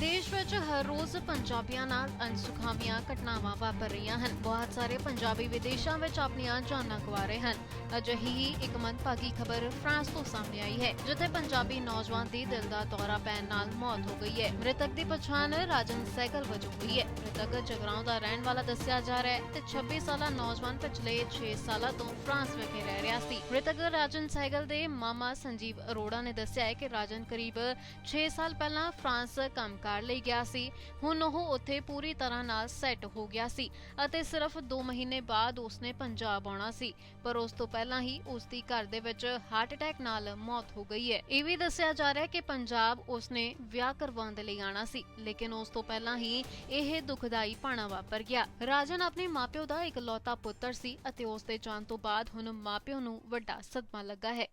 ਵਿਦੇਸ਼ ਵਿੱਚ ਹਰ ਰੋਜ਼ ਪੰਜਾਬੀਆਂ ਨਾਲ ਅਣਸੁਖਾਵੀਆਂ ਘਟਨਾਵਾਂ ਵਾਪਰ ਰਹੀਆਂ ਹਨ। ਬਹੁਤ ਸਾਰੇ ਪੰਜਾਬੀ ਵਿਦੇਸ਼ਾਂ ਵਿੱਚ ਆਪਣੀਆਂ ਜਾਨਾਂ ਗਵਾ ਰਹੇ ਹਨ। ਅਜਿਹੀ ਹੀ ਇੱਕ ਮੰਦਭਾਗੀ ਖਬਰ ਫਰਾਂਸ ਤੋਂ ਸਾਹਮਣੇ ਆਈ ਹੈ, ਜਿੱਥੇ ਪੰਜਾਬੀ ਨੌਜਵਾਨ ਦੀ ਦਿਲ ਦਾ ਦੌਰਾ ਪੈਣ ਨਾਲ ਮੌਤ ਹੋ ਗਈ ਹੈ। ਮ੍ਰਿਤਕ ਦੀ ਪਛਾਣ ਰਾਜਨ ਸੈਕਲ ਵਜੋਂ ਹੋਈ ਹੈ। ਮ੍ਰਿਤਕ ਜਗਰਾਉਂ ਦਾ ਰਹਿਣ ਵਾਲਾ ਦੱਸਿਆ ਜਾ ਰਿਹਾ ਹੈ ਤੇ 26 ਸਾਲਾ ਨੌਜਵਾਨ ਪਿਛਲੇ 6 ਸਾਲਾਂ ਤੋਂ ਫਰਾਂਸ ਵਿਖੇ ਰਹਿ ਰਿਹਾ ਸੀ। ਮ੍ਰਿਤਕ ਰਾਜਨ ਸੈਗਲ ਦੇ ਮਾਮਾ ਸੰਜੀਵ ਅਰੋੜਾ ਨੇ ਦੱਸਿਆ ਹੈ ਕਿ ਰਾਜਨ ਕਰੀਬ 6 ਸਾਲ ਪਹਿਲਾਂ ਫਰਾਂਸ ਕੰਮ ਕੰਮਕਾਰ ਲਈ ਗਿਆ ਸੀ। ਹੁਣ ਉਹ ਉੱਥੇ ਪੂਰੀ ਤਰ੍ਹਾਂ ਨਾਲ ਸੈੱਟ ਹੋ ਗਿਆ ਸੀ ਅਤੇ ਸਿਰਫ 2 ਮਹੀਨੇ ਬਾਅਦ ਉਸਨੇ ਪੰਜਾਬ ਆਉਣਾ ਸੀ, ਪਰ ਉਸ ਤੋਂ ਪਹਿਲਾਂ ਹੀ ਉਸ ਦੀ ਘਰ ਦੇ ਵਿੱਚ ਹਾਰਟ ਅਟੈਕ ਨਾਲ ਮੌਤ ਹੋ ਗਈ ਹੈ। ਇਹ ਵੀ ਦੱਸਿਆ ਜਾ ਰਿਹਾ ਹੈ ਕਿ ਪੰਜਾਬ ਉਸਨੇ ਵਿਆਹ ਕਰਵਾਉਣ ਦੇ ਲਈ ਆਣਾ ਸੀ, ਲੇਕਿਨ ਉਸ ਤੋਂ ਪਹਿਲਾਂ ਹੀ ਇਹ ਦੁਖਦਾਈ ਭਾਣਾ ਵਾਪਰ ਗਿਆ। ਰਾਜਨ ਆਪਣੇ ਮਾਪਿਓ ਦਾ ਇਕਲੌਤਾ ਪੁੱਤਰ ਸੀ ਅਤੇ ਉਸ ਦੇ ਜਾਣ ਤੋਂ ਬਾਅਦ ਹੁਣ ਮਾਪਿਓ ਨੂੰ ਵੱਡਾ ਸਦਮਾ ਲੱਗਾ ਹੈ।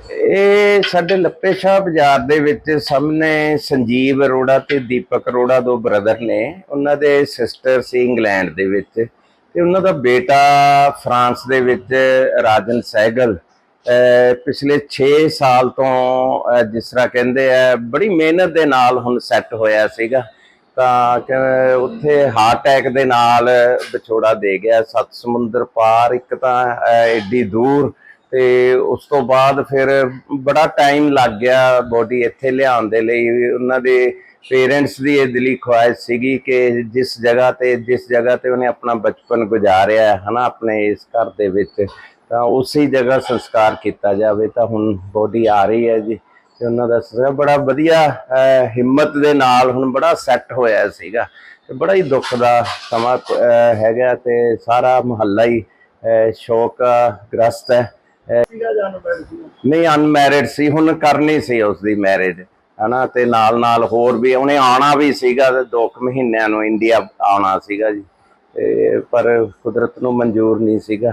ਇਹ ਸਾਡੇ ਲੱਪੇ ਸ਼ਾਹ ਬਾਜ਼ਾਰ ਦੇ ਵਿੱਚ ਸਾਹਮਣੇ ਸੰਜੀਵ ਅਰੋੜਾ ਤੇ ਦੀਪਕ ਅਰੋੜਾ ਦੋ ਬ੍ਰਦਰ ਨੇ। ਉਹਨਾਂ ਦੇ ਸਿਸਟਰ ਸੀ ਇੰਗਲੈਂਡ ਦੇ ਵਿੱਚ ਤੇ ਉਹਨਾਂ ਦਾ ਬੇਟਾ ਫਰਾਂਸ ਦੇ ਵਿੱਚ ਰਾਜਨ ਸਹਿਗਲ ਪਿਛਲੇ 6 ਸਾਲ ਤੋਂ ਜਿਸ ਤਰ੍ਹਾਂ ਕਹਿੰਦੇ ਆ, ਬੜੀ ਮਿਹਨਤ ਦੇ ਨਾਲ ਹੁਣ ਸੈੱਟ ਹੋਇਆ ਸੀਗਾ। ਤਾਂ ਉੱਥੇ ਹਾਰਟ ਅਟੈਕ ਦੇ ਨਾਲ ਵਿਛੋੜਾ ਦੇ ਗਿਆ। ਸੱਤ ਸਮੁੰਦਰ ਪਾਰ ਇੱਕ ਤਾਂ, ਅਹ ਦੂਰ ਤੇ ਉਸ ਤੋਂ ਬਾਅਦ ਫਿਰ ਬੜਾ ਟਾਈਮ ਲੱਗ ਗਿਆ ਬੋਡੀ ਇੱਥੇ ਲਿਆਉਣ ਦੇ ਲਈ। ਉਹਨਾਂ ਦੇ ਪੇਰੈਂਟਸ ਦੀ ਇਹ ਦਿਲੀ ਖੁਆਇਸ਼ ਸੀਗੀ ਕਿ ਜਿਸ ਜਗ੍ਹਾ ਤੇ ਜਿਸ ਜਗ੍ਹਾ ਤੇ ਉਹਨੇ ਆਪਣਾ ਬਚਪਨ ਗੁਜ਼ਾਰਿਆ ਹੈ ਹਨਾ ਆਪਣੇ ਇਸ ਘਰ ਦੇ ਵਿੱਚ ਤਾਂ ਉਸੇ ਜਗ੍ਹਾ ਸੰਸਕਾਰ ਕੀਤਾ ਜਾਵੇ ਤਾਂ ਹੁਣ ਬੋਡੀ ਆ ਰਹੀ ਹੈ ਜੀ। ਤੇ ਉਹਨਾਂ ਦਾ ਸੀਗਾ ਬੜਾ ਵਧੀਆ ਹਿੰਮਤ ਦੇ ਨਾਲ ਹੁਣ ਬੜਾ ਸੈੱਟ ਹੋਇਆ ਸੀਗਾ। ਤੇ ਬੜਾ ਹੀ ਦੁੱਖ ਦਾ ਸਮਾਂ ਹੈਗਾ ਤੇ ਸਾਰਾ ਮੁਹੱਲਾ ਹੀ ਅਹ, ਸ਼ੋਕ ਗ੍ਰਸਤ ਹੈ। ਨਹੀਂ ਅਨਮੈਰਿਡ ਸੀ, ਹੁਣ ਕਰਨੀ ਸੀ ਉਸ ਦੀ ਮੈਰਿਜ ਹਨਾ, ਤੇ ਨਾਲ ਨਾਲ ਹੋਰ ਵੀ, ਉਹਨੇ ਆਉਣਾ ਵੀ ਸੀਗਾ, ਤੇ ਦੋ ਕੁ ਮਹੀਨਿਆਂ ਨੂੰ ਇੰਡੀਆ ਆਉਣਾ ਸੀਗਾ ਜੀ। ਤੇ ਪਰ ਕੁਦਰਤ ਨੂੰ ਮਨਜ਼ੂਰ ਨਹੀਂ ਸੀਗਾ।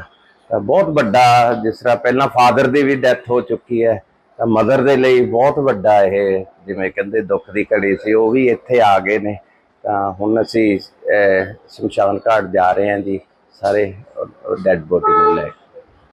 ਤਾਂ ਬਹੁਤ ਵੱਡਾ, ਜਿਸ ਤਰ੍ਹਾਂ ਪਹਿਲਾਂ ਫਾਦਰ ਦੀ ਵੀ ਡੈਥ ਹੋ ਚੁੱਕੀ ਹੈ, ਤਾਂ ਮਦਰ ਦੇ ਲਈ ਬਹੁਤ ਵੱਡਾ ਇਹ, ਜਿਵੇਂ ਕਹਿੰਦੇ, ਦੁੱਖ ਦੀ ਘੜੀ ਸੀ, ਉਹ ਵੀ ਇੱਥੇ ਆ ਗਏ ਨੇ। ਤਾਂ ਹੁਣ ਅਸੀਂ ਸ਼ਮਸ਼ਾਨ ਘਾਟ ਜਾ ਰਹੇ ਹਾਂ ਜੀ, ਸਾਰੇ ਡੈੱਡ ਬੋਡੀ ਨੂੰ ਲੈ ਕੇ।